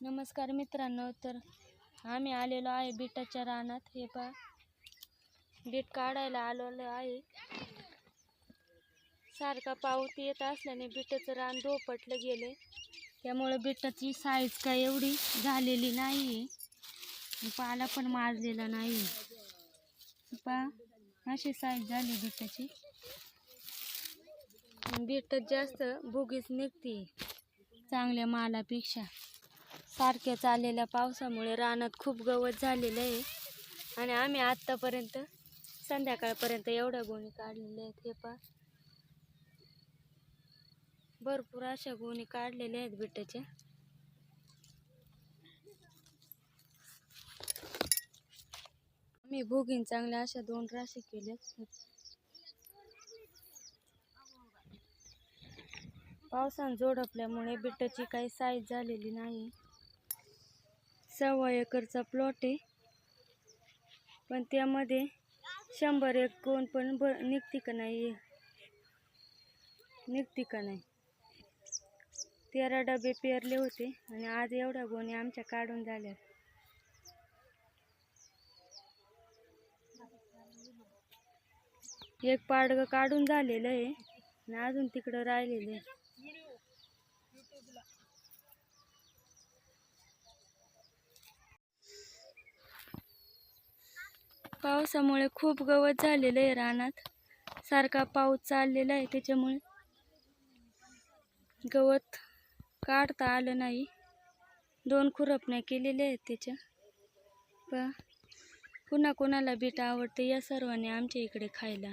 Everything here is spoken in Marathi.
नमस्कार मित्रांनो तर आम्ही आलेलो आहे बिटाच्या रानात. हे पा बीट काढायला आलेलो आहे. सारखा पाऊस येत असल्याने बिटाचं रान धोपटलं गेले त्यामुळे बिटाची साईज काय एवढी झालेली नाही पाला पण माजलेला नाही पा अशी साईज झाली बिटाची. बिटच जास्त भुगीच निघते चांगल्या मालापेक्षा. सारख्याच आलेल्या पावसामुळे रानात खूप गवत झालेलं आहे. आणि आम्ही आत्तापर्यंत संध्याकाळपर्यंत एवढ्या गोणी काढलेल्या आहेत हे पा भरपूर अशा गोणी काढलेल्या आहेत बिटाच्या. मी भोगीन चांगल्या अशा दोन राशी केल्या पावसानं जोडपल्यामुळे बिटाची काही साईज झालेली नाही. सव्वा एकरचा प्लॉट आहे. पण त्यामध्ये शंभर एक कोण पण ब निघते का नाही? निघते का नाही? तेरा डबे पेरले होते आणि आज एवढ्या गोणी आमच्या काढून झाल्या. एक पाडगं काढून झालेलं आहे आणि अजून तिकडं राहिलेलं आहे. पावसामुळे खूप गवत झालेलं आहे रानात. सारखा पाऊस चाललेला आहे त्याच्यामुळे गवत काढता आलं नाही. दोन खुरपण्या केलेल्या आहेत त्याच्या. प पुन्हा कोणाला बीट आवडते या सर्वांनी आमच्या इकडे खायला.